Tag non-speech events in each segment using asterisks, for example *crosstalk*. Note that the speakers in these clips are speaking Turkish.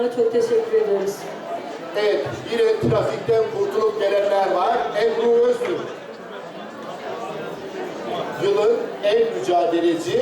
Çok teşekkür ediyoruz. Evet, yine trafikten kurtulup gelenler var. Ebru Öztürk. Yılın en mücadeleci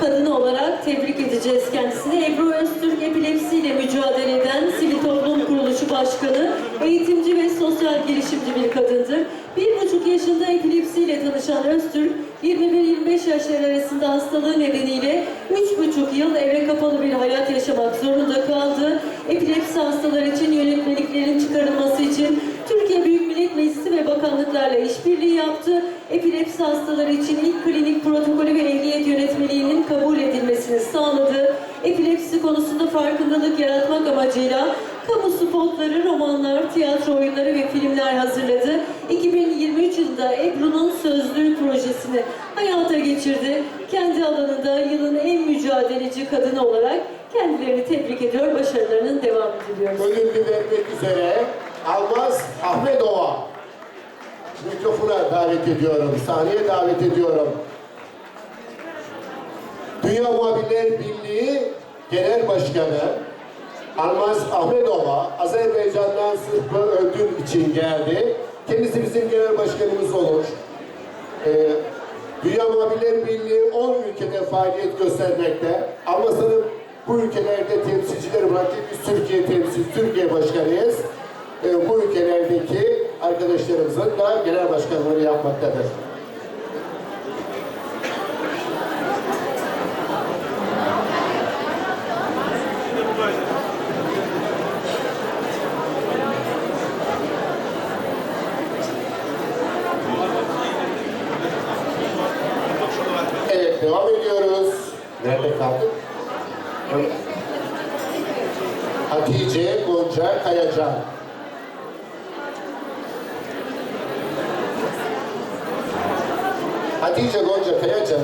Kadın olarak tebrik edeceğiz kendisini. Ebru Öztürk epilepsiyle mücadele eden Sivil Toplum Kuruluşu Başkanı, eğitimci ve sosyal girişimci bir kadındır. Bir buçuk yaşında epilepsiyle tanışan Öztürk, 21-25 yaşlar arasında hastalığı nedeniyle üç buçuk yıl eve kapalı bir hayat yaşamak zorunda kaldı. Epilepsi hastaları için yönetmeliklerin çıkarılması için Türkiye Büyük Millet Meclisi ve bakanlıklarla işbirliği yaptı. Epilepsi hastaları için ilk klinik protokolü ve ehliyet yönetmeliğinin kabul edilmesini sağladı. Epilepsi konusunda farkındalık yaratmak amacıyla kamu spotları, romanlar, tiyatro oyunları ve filmler hazırladı. 2023 yılında Ebru'nun Sözlüğü projesini hayata geçirdi. Kendi alanında yılın en mücadeleci kadını olarak kendilerini tebrik ediyor, başarılarının devamını diliyoruz. ödülünü vermek üzere Almaz Ahmetova. Mikrofona davet ediyorum, sahneye davet ediyorum. Dünya Muhabirler Birliği Genel Başkanı Almaz Ahmetova Azerbaycan'dan sırf bu ödül için geldi. Kendisi bizim genel başkanımız olur. Ee, Dünya Muhabirler Birliği 10 ülkede faaliyet göstermekte. Ama sanırım bu ülkelerde temsilciler bıraktı. Biz Türkiye temsil, Türkiye başkanıyız. Ee, bu ülkelerdeki arkadaşlarımızın da genel başkanları yapmaktadır. Evet, devam ediyoruz. Nerede kaldık? Evet. Hatice Gonca Kayacan. Hatice Gonca Kayacan.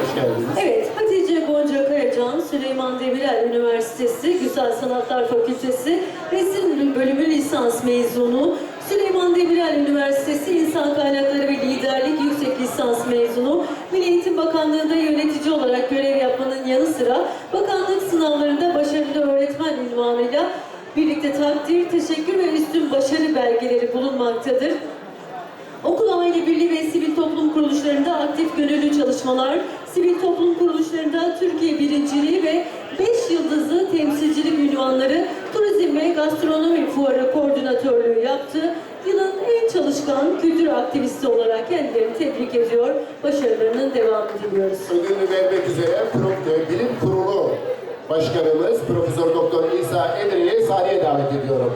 Hoş geldiniz. Evet, Hatice Gonca Kayacan, Süleyman Demirel Üniversitesi Güzel Sanatlar Fakültesi Resim Bölümü lisans mezunu, Süleyman Demirel Üniversitesi İnsan Kaynakları ve Liderlik Yüksek Lisans mezunu, Milli Eğitim Bakanlığı'nda yönetici olarak görev yapmanın yanı sıra bakanlık sınavlarında başarılı öğretmen ünvanıyla birlikte takdir, teşekkür ve üstün başarı belgeleri bulunmaktadır. Okul Aile Birliği ve sivil toplum kuruluşlarında aktif gönüllü çalışmalar, sivil toplum kuruluşlarında Türkiye birinciliği ve 5 yıldızlı temsilcilik ünvanları, turizm ve gastronomi fuarı koordinatörlüğü yaptı. Yılın en çalışkan kültür aktivisti olarak kendilerini tebrik ediyor. Başarılarının devamını diliyoruz. Ödülünü vermek üzere Pro- e, Bilim Kurulu Başkanımız Profesör Doktor İsa Emre'yi sahneye davet ediyorum.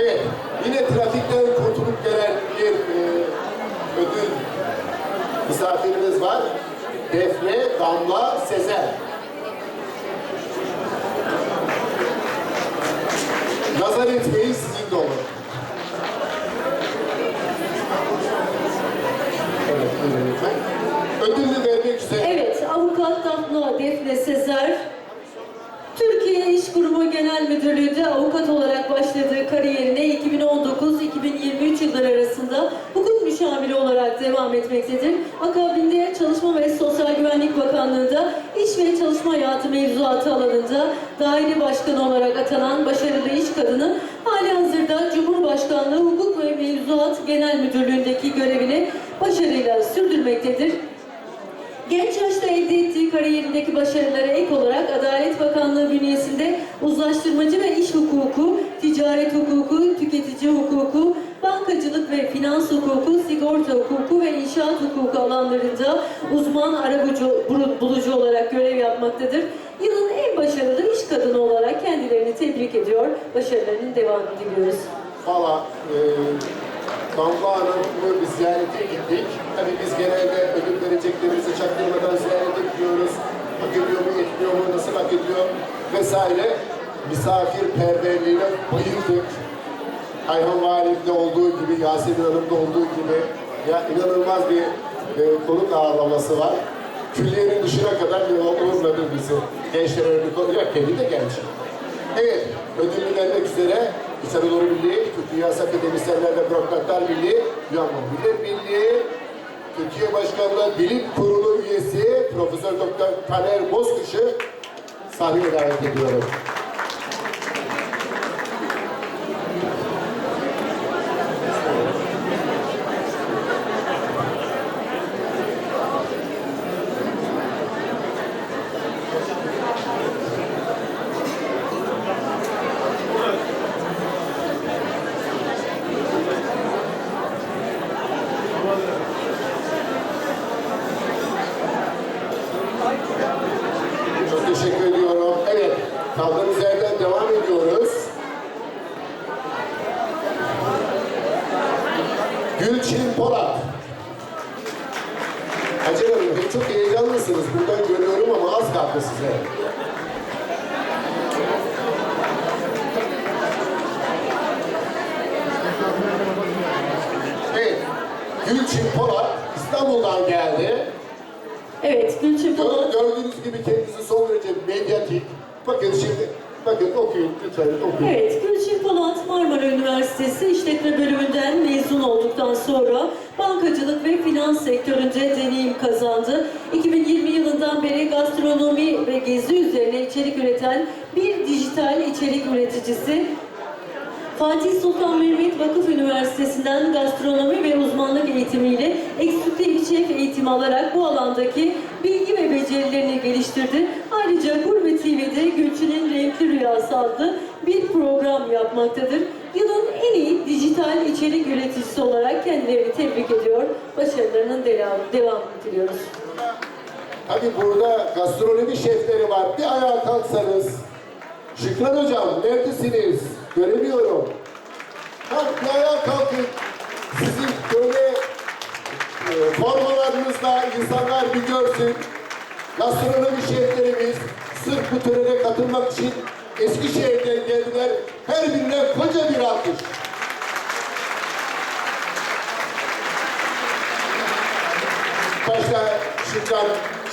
Evet, yine trafikten kurtulup gelen bir e, ödül misafirimiz var. Defne Damla Sezer. Nazar etmeyi sizin de olur. Evet, buyurun lütfen. Ödülünü vermek üzere. Evet, avukat Damla Defne Sezer, Türkiye İş Kurumu Genel Müdürlüğü'nde avukat olarak başladığı kariyerine 2019-2023 yılları arasında hukuk müşaviri olarak devam etmektedir. Akabinde Çalışma ve Sosyal Güvenlik Bakanlığı'nda iş ve çalışma hayatı mevzuatı alanında daire başkanı olarak atanan başarılı iş kadını hali hazırda Cumhurbaşkanlığı Hukuk ve Mevzuat Genel Müdürlüğü'ndeki görevini başarıyla sürdürmektedir. Genç yaşta elde ettiği kariyerindeki başarılara ek olarak Adalet Bakanlığı bünyesinde uzlaştırmacı ve iş hukuku, ticaret hukuku, tüketici hukuku, bankacılık ve finans hukuku, sigorta hukuku ve inşaat hukuku alanlarında uzman arabulucu bulucu olarak görev yapmaktadır. Yılın en başarılı iş kadını olarak kendilerini tebrik ediyor. Başarılarının devamını diliyoruz. Valla e, Damla Hanım'ı biz ziyarete gittik. Tabii biz genelde ödül vereceklerimizi çaktırmadan ziyarete gidiyoruz. Hak ediyor mu, etmiyor mu, nasıl hak ediyor vesaire. Misafirperverliğine bayıldık. Ayhan Valid'de olduğu gibi, Yasemin Hanım'da olduğu gibi ya inanılmaz bir e, konuk ağırlaması var. Külliyenin dışına kadar uğurladı bizi. Gençler Örgütü ya kendi de genç. Evet, ödülünü vermek üzere Anadolu Birliği, Türk Dünyası Akademisyenler ve Bürokratlar Birliği, Yunan Millet Birliği, Türkiye Başkanlığı Bilim Kurulu üyesi Profesör Doktor Taner Bozkış'ı sahneye davet ediyorum. Çok teşekkür ediyorum. Evet, kaldığımız yerden devam ediyoruz. Gülçin Polat. Hacer Hanım, hep çok heyecanlısınız. Buradan görüyorum ama az kaldı size. Evet, Gülçin Polat İstanbul'dan geldi. Evet, Gülçin Polat. Gör- Gördüğünüz gibi kendisi son derece medyatik. Bakın şimdi, bakın okuyun lütfen okuyun. Evet, Gülçin Polat Marmara Üniversitesi İşletme Bölümünden mezun olduktan sonra bankacılık ve finans sektöründe deneyim kazandı. 2020 yılından beri gastronomi ve gezi üzerine içerik üreten bir dijital içerik üreticisi. Fatih Sultan Mehmet Vakıf Üniversitesi'nden gastronomi ve uzmanlık eğitimiyle ekskluzif şef eğitimi alarak bu alandaki bilgi ve becerilerini geliştirdi. Ayrıca Gurme TV'de Gülçin'in Renkli Rüyası adlı bir program yapmaktadır. Yılın en iyi dijital içerik üreticisi olarak kendilerini tebrik ediyor. Başarılarının devam, devamını diliyoruz. Tabii burada gastronomi şefleri var. Bir ayağa kalksanız. Şükran Hocam neredesiniz? Göremiyorum. Bir ayağa kalkın. Sizin böyle e, formalarınızla insanlar bir görsün. Gastronomi şeflerimiz sırf bu törene katılmak için Eskişehir'den geldiler. Her birine koca bir alkış. Başta Şükran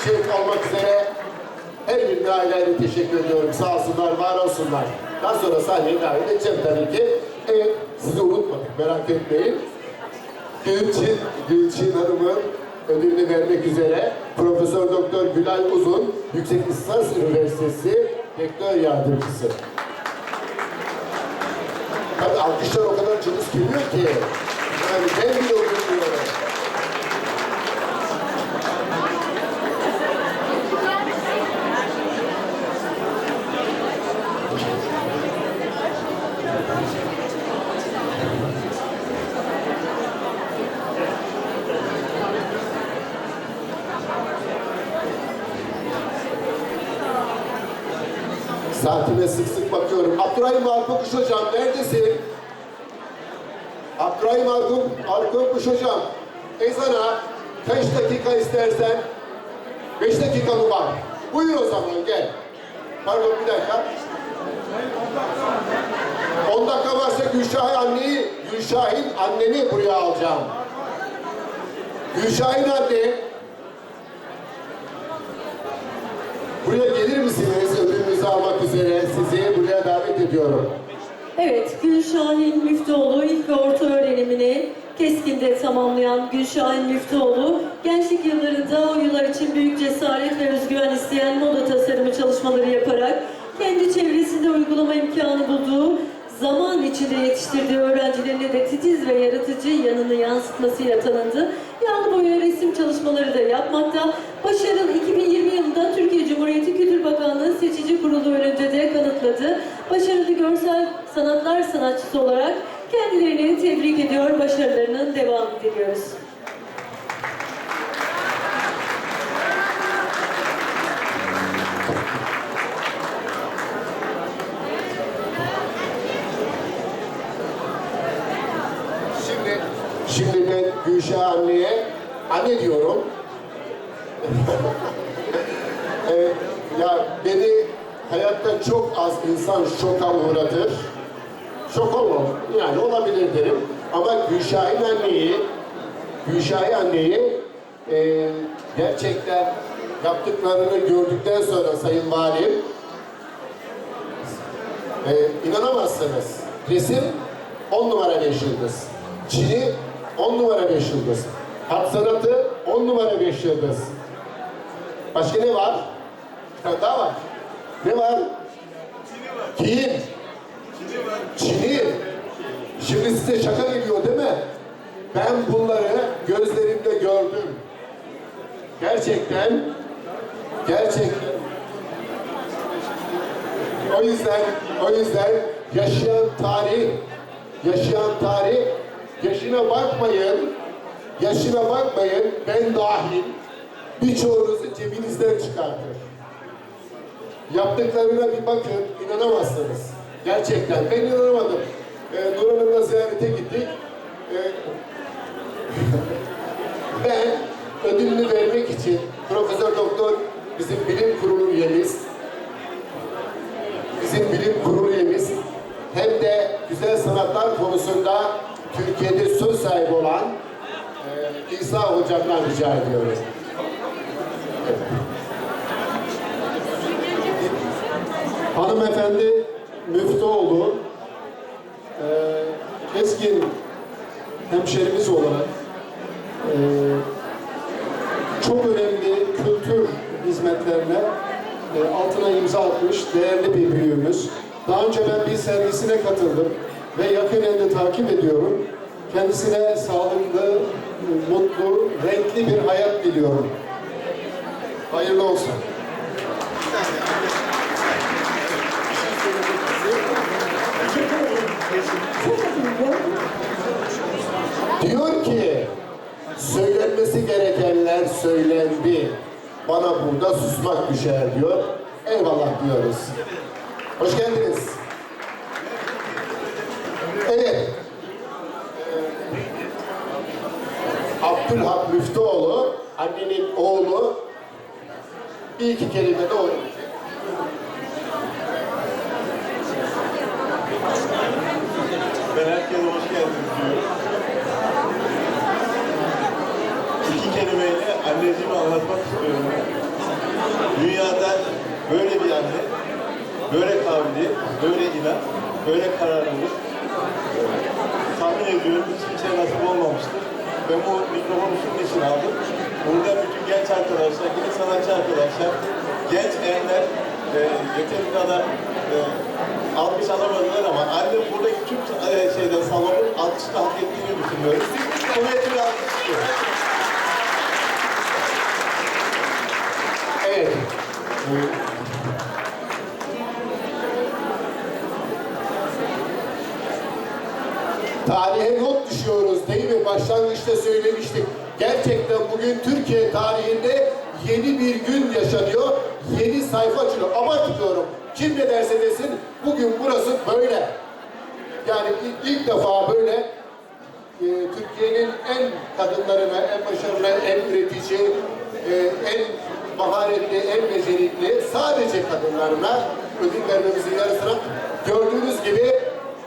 Şef olmak üzere her ayrı ayrı teşekkür ediyorum. Sağ olsunlar, var olsunlar. Daha sonra sahneye davet edeceğim tabii ki. Evet, sizi unutmadık, merak etmeyin. Gülçin, Gülçin Hanım'ın ödülünü vermek üzere Profesör Doktor Gülay Uzun, Yüksek Lisans Üniversitesi Rektör Yardımcısı. Tabii alkışlar o kadar cılız geliyor ki. Yani ben Abdurrahim Arkukuş Hocam neredesin? Abdurrahim Arkuk, Arkukuş Hocam. Ezana kaç dakika istersen? Beş dakika mı var? Buyur o zaman gel. Pardon bir dakika. 10 dakika varsa Gülşahin anneyi, Gülşahin anneni buraya alacağım. Gülşahin anne, buraya gelir misiniz? Üzere sizi buraya davet ediyorum. Evet, Gülşahin Müftüoğlu ilk ve orta öğrenimini Keskin'de tamamlayan Gülşahin Müftüoğlu, gençlik yıllarında o yıllar için büyük cesaret ve özgüven isteyen moda tasarımı çalışmaları yaparak kendi çevresinde uygulama imkanı bulduğu zaman içinde yetiştirdiği öğrencilerine de titiz ve yaratıcı yanını yansıtmasıyla tanındı. Yağlı boya resim çalışmaları da yapmakta. Başarılı 2020 yılında Türkiye Cumhuriyeti Kültür Bakanlığı Seçici Kurulu önünde de kanıtladı. Başarılı görsel sanatlar sanatçısı olarak kendilerini tebrik ediyor, başarılarının devamını diliyoruz. Şimdi Gülşah anneye anne diyorum. Beni hayatta çok az insan şoka uğratır. Şok olmam. Yani olabilir derim. Ama Gülşah'ın anneyi, Gülşah'ın anneyi e, gerçekten yaptıklarını gördükten sonra Sayın Valim e, inanamazsınız. Resim 10 numara 5 yıldız. Çini 10 numara 5 yıldız. Hat sanatı 10 numara 5 yıldız. Başka ne var? Tane daha var. Ne var? Kim? Çini. Şimdi size şaka geliyor değil mi? Ben bunları gözlerimle gördüm. Gerçekten, gerçekten. O yüzden, o yüzden yaşayan tarih, yaşayan tarih, yaşına bakmayın, yaşına bakmayın, ben dahil birçoğunuzu cebinizden çıkartır. Yaptıklarına bir bakın, inanamazsınız. Gerçekten, ben inanamadım. Ee, Nur Hanım'la ziyarete gittik. Ee, *laughs* ben ödülünü vermek için Profesör Doktor bizim bilim kurulu üyemiz, bizim bilim kurulu üyemiz hem de güzel sanatlar konusunda Türkiye'de söz sahibi olan e, İsa Hocam'dan rica ediyoruz. Hanımefendi Müftüoğlu eee keskin hemşerimiz olarak eee, çok önemli kültür hizmetlerine eee, altına imza atmış değerli bir büyüğümüz. Daha önce ben bir sergisine katıldım ve yakinen de takip ediyorum. Kendisine sağlıklı, mutlu, renkli bir hayat diliyorum. Hayırlı olsun. Diyor ki söylenmesi gerekenler söylendi. Bana burada susmak düşer diyor. Eyvallah diyoruz. Hoş geldiniz. Evet. Abdülhak Müftüoğlu, annenin oğlu bir iki kelime de o. Ben herkese hoş geldiniz diyorum. İki kelimeyle anneciğimi anlatmak istiyorum. Dünyada böyle bir anne, böyle kabiliyet, böyle inat, böyle kararlılık tahmin ediyorum hiç kimseye nasip olmamıştır. Ben bu mikrofonu şunun için aldım. Burada bütün genç arkadaşlar, genç sanatçı arkadaşlar, genç enler e, yeteri kadar e, alkış alamadılar ama annem buradaki tüm e, şeyden salonun alkışını hak ettiğini düşünüyorum. Ona bir alkış istiyorum. Tarihe not düşüyoruz değil mi? Başlangıçta söylemiştik. Gerçekten bugün Türkiye tarihinde yeni bir gün yaşanıyor. Yeni sayfa açılıyor. Abartmıyorum. Kim ne derse desin bugün burası böyle. Yani ilk defa böyle e, Türkiye'nin en kadınlarına, en başarılı, en üretici, e, en maharetli, en becerikli sadece kadınlarına ödül vermemizin yanı sıra gördüğünüz gibi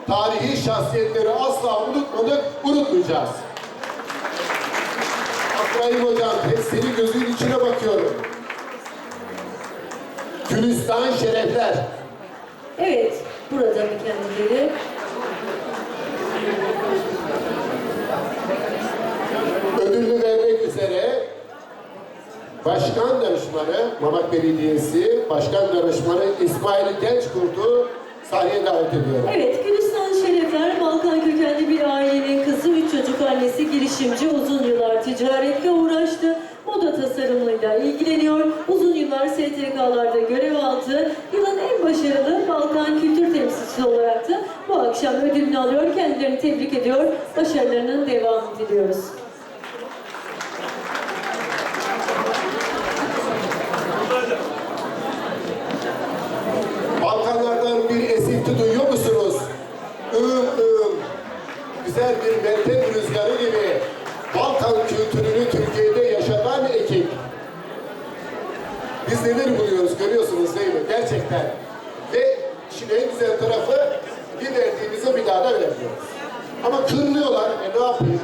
tarihi şahsiyetleri asla unutmadık, unutmayacağız. Abdurrahim Hocam, hep senin gözünün içine bakıyorum. Gülistan şerefler. Evet, burada mı kendileri? üzere Başkan Danışmanı, Mamak Belediyesi Başkan Danışmanı İsmail Gençkurt'u sahneye davet ediyorum. Evet, Gülistan Şerefler, Balkan kökenli bir ailenin kızı, üç çocuk annesi, girişimci, uzun yıllar ticaretle uğraştı. Moda tasarımıyla ilgileniyor. Uzun yıllar STK'larda görev aldı. Yılın en başarılı Balkan kültür temsilcisi olarak da bu akşam ödülünü alıyor. Kendilerini tebrik ediyor. Başarılarının devamını diliyoruz. Mi? Gerçekten. Ve şimdi en güzel tarafı bir verdiğimizi bir daha da vermiyoruz. Ama kırılıyorlar. E ne yapayım?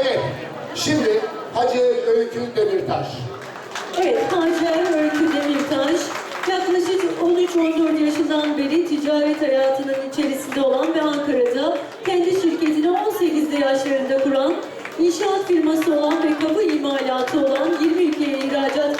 Evet. Şimdi Hacı Öykü Demirtaş. Evet, Hacer Öykü Demirtaş yaklaşık 13-14 yaşından beri ticaret hayatının içerisinde olan ve Ankara'da kendi şirketini 18'li yaşlarında kuran, inşaat firması olan ve kapı imalatı olan 20 ülkeye ihracat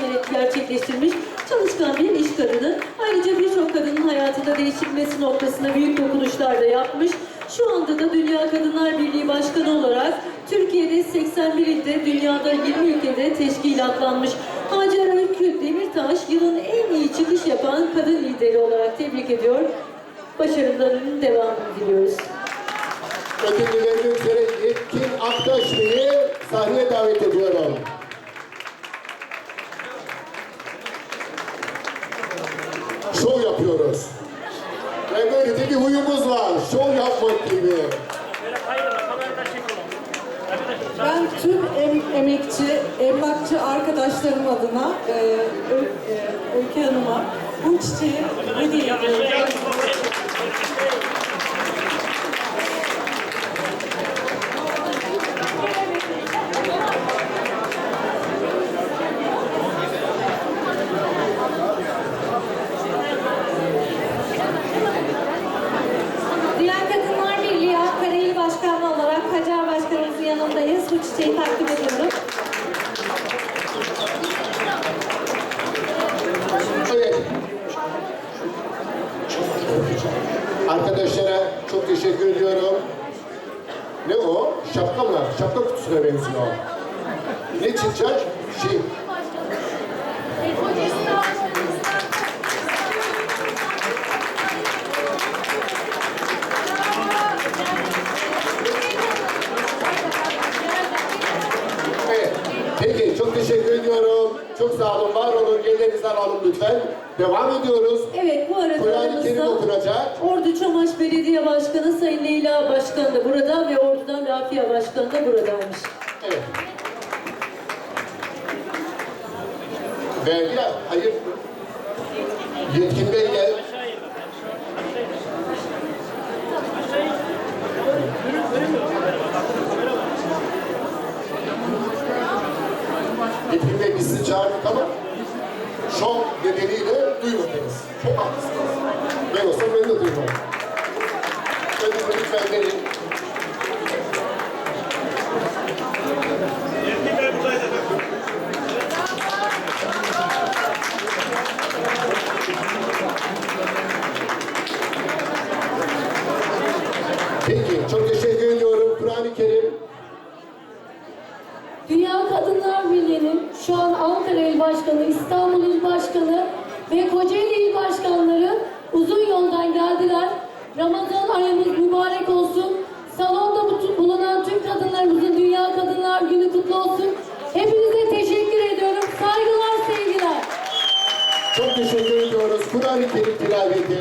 gerçekleştirmiş çalışkan bir iş kadını. Ayrıca birçok kadının hayatında değişilmesi noktasında büyük dokunuşlar da yapmış. Şu anda da Dünya Kadınlar Birliği Başkanı olarak Türkiye'de 81 ilde, dünyada 20 ülkede teşkilatlanmış. Hacer Öykü Demirtaş yılın en iyi çıkış yapan kadın lideri olarak tebrik ediyor. Başarılarının devamını diliyoruz. Ödüllerini üzere Yetkin Aktaş Bey'i sahneye davet ediyorum. Yapıyoruz. Ve böyle de bir huyumuz var. Şov yapmak gibi. Ben tüm em, emekçi, emlakçı arkadaşlarım adına e, Ö, e, Öykü Hanım'a bu çiçeği hediye ediyorum. Dünya Kadınlar Birliği Ankara İl Başkanı olarak Hacer Başkanımızın yanındayız. Bu çiçeği takdim ediyorum. Evet. Arkadaşlara çok teşekkür ediyorum. Ne o? Şapka mı? Şapka kutusuna benziyor. Ne çıkacak? Şey, Evet. Peki çok teşekkür ediyorum. Çok sağ olun, var olun. Ellerinizi alalım lütfen. Devam ediyoruz. Evet bu arada Kur'an-ı Kerim aramızda okunacak. Ordu Çamaş Belediye Başkanı Sayın Leyla Başkan da burada ve Ordu'dan Rafia Başkan da buradaymış. Evet. Vergi, hayır. Yetkin Bey gel. Yetkin Bey biz sizi çağırdık ama şok nedeniyle duymadınız. Çok haklısınız. Ben olsam ben de duymam. Ödülü lütfen verin. Peki, çok teşekkür ediyorum. Kur'an-ı Kerim Dünya Kadınlar Birliği'nin şu an Ankara İl Başkanı, İstanbul İl Başkanı ve Kocaeli İl Başkanları uzun yoldan geldiler. Ramazan ayımız mübarek olsun. Salonda bu- bulunan tüm kadınlarımızın Dünya Kadınlar Günü kutlu olsun. Hepinize teşekkür ediyorum. Saygılar, sevgiler. çok teşekkür ediyoruz. Kur'an-ı Kerim tilaveti.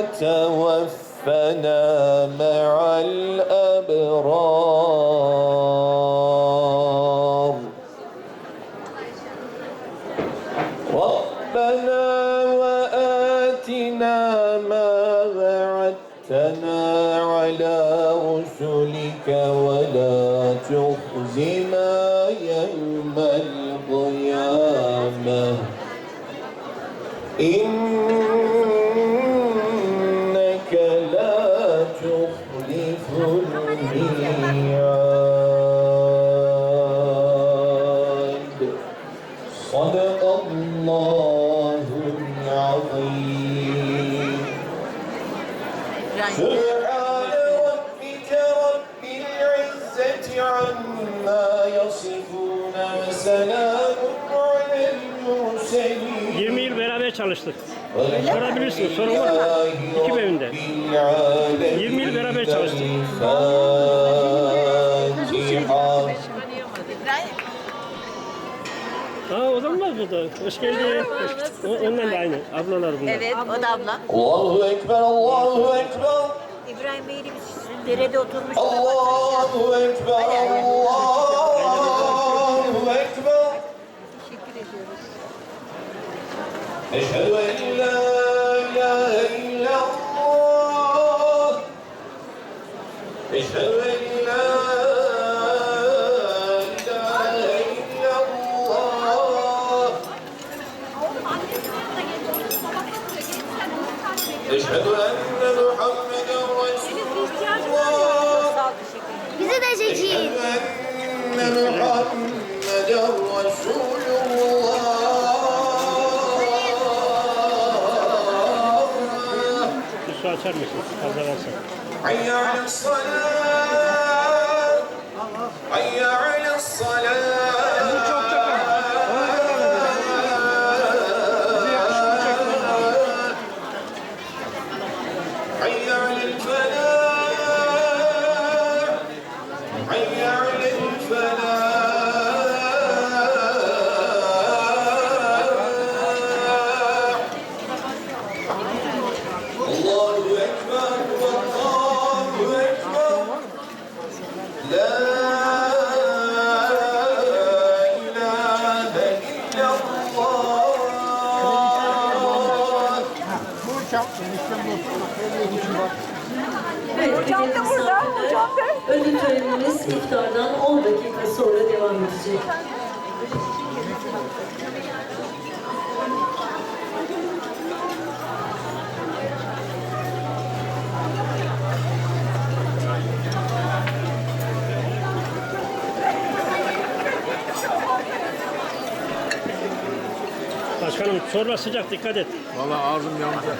وتوفنا مع الأبرار. ربنا وآتنا ما وعدتنا على رسلك ولا تخزنا عما يصفون وسلام على المرسلين 20 yıl beraber çalıştık. Sorabilirsin, sorun var mı? İki bölümde. 20 yıl beraber çalıştık. Fatiha. Aa o zaman var burada. Hoş geldin. Hoş O- Ondan da aynı. Ablalar bunlar. Evet, o da abla. Allahu Ekber, Allahu Ekber, İbrahim Bey'le biz derede oturmuştuk. Allahu Ekber, Allahu Ekber. Teşekkür ediyoruz. Eşhedü en la ilahe illallah. Eşhedü en la. Eşhedü enne Anneciğim. Enne Muhammeden Resulullah. Açar mısın? Fazla çorba sıcak dikkat et. Valla ağzım yandı.